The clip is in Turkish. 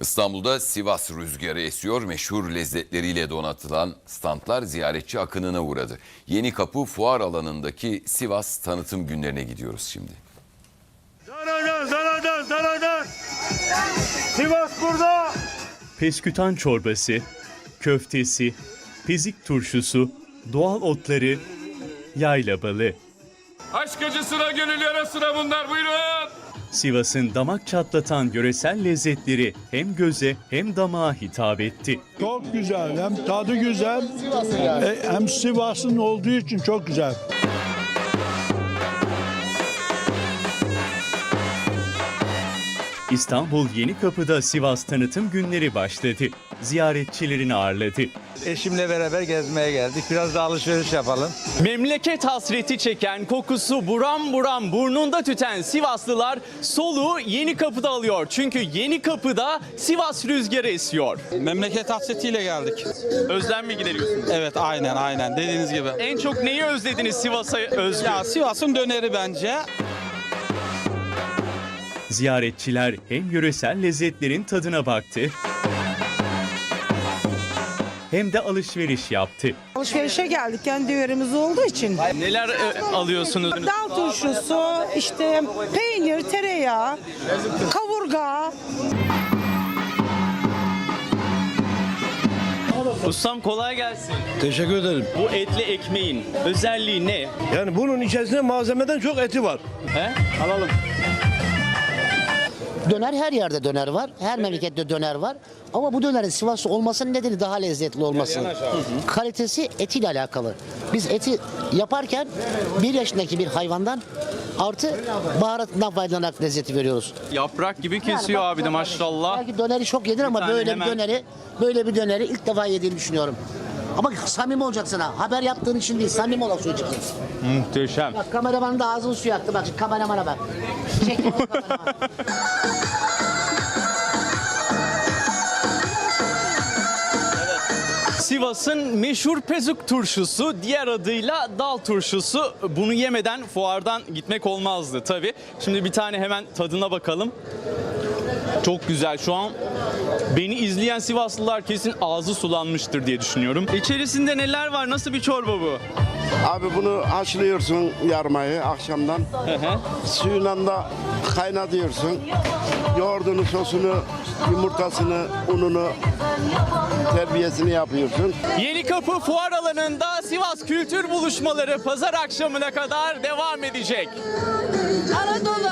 İstanbul'da Sivas rüzgarı esiyor. Meşhur lezzetleriyle donatılan standlar ziyaretçi akınına uğradı. Yeni Kapı Fuar alanındaki Sivas tanıtım günlerine gidiyoruz şimdi. Danadan, danadan, danadan. Sivas burada. peskütan çorbası, köftesi, pezik turşusu, doğal otları, yayla balı. Aşk acısına gönül yarasına bunlar buyurun. Sivas'ın damak çatlatan yöresel lezzetleri hem göze hem damağa hitap etti. Çok güzel. Hem tadı güzel. e, Hem Sivas'ın olduğu için çok güzel. İstanbul Yeni Kapı'da Sivas tanıtım günleri başladı. Ziyaretçilerini ağırladı. Eşimle beraber gezmeye geldik. Biraz da alışveriş yapalım. Memleket hasreti çeken, kokusu buram buram burnunda tüten Sivaslılar soluğu Yeni Kapı'da alıyor. Çünkü Yeni Kapı'da Sivas rüzgarı esiyor. Memleket hasretiyle geldik. Özlem mi gideriyorsunuz? Evet aynen aynen dediğiniz gibi. En çok neyi özlediniz Sivas'a özgü? Ya Sivas'ın döneri bence. Ziyaretçiler hem yöresel lezzetlerin tadına baktı hem de alışveriş yaptı. Alışverişe geldik kendi yöremiz olduğu için. Neler e, alıyorsunuz? Dal turşusu, işte peynir, tereyağı, kavurga. Ustam kolay gelsin. Teşekkür ederim. Bu etli ekmeğin özelliği ne? Yani bunun içerisinde malzemeden çok eti var. He? Alalım. Döner her yerde döner var. Her memlekette döner var. Ama bu dönerin Sivas'ta olmasının nedeni daha lezzetli olması. Kalitesi etiyle alakalı. Biz eti yaparken bir yaşındaki bir hayvandan artı baharatından faydalanarak lezzeti veriyoruz. Yaprak gibi kesiyor bak, abi de maşallah. Belki döneri çok yedin ama tane böyle hemen- bir döneri böyle bir döneri ilk defa yediğini düşünüyorum. Ama samimi olacaksın ha. Haber yaptığın için değil, samimi olarak söyleyeceksin. Muhteşem. Bak kameramanın da ağzını suyu aktı. Bak şimdi kameramana bak. Çek. Sivas'ın meşhur pezuk turşusu, diğer adıyla dal turşusu. Bunu yemeden fuardan gitmek olmazdı tabii. Şimdi bir tane hemen tadına bakalım. Çok güzel. Şu an beni izleyen Sivaslılar kesin ağzı sulanmıştır diye düşünüyorum. İçerisinde neler var? Nasıl bir çorba bu? Abi bunu haşlıyorsun yarmayı akşamdan. Suyla da kaynatıyorsun. Yoğurdunu, sosunu, yumurtasını, ununu, terbiyesini yapıyorsun. Yeni Kapı Fuar Alanı'nda Sivas Kültür Buluşmaları pazar akşamına kadar devam edecek. Anadolu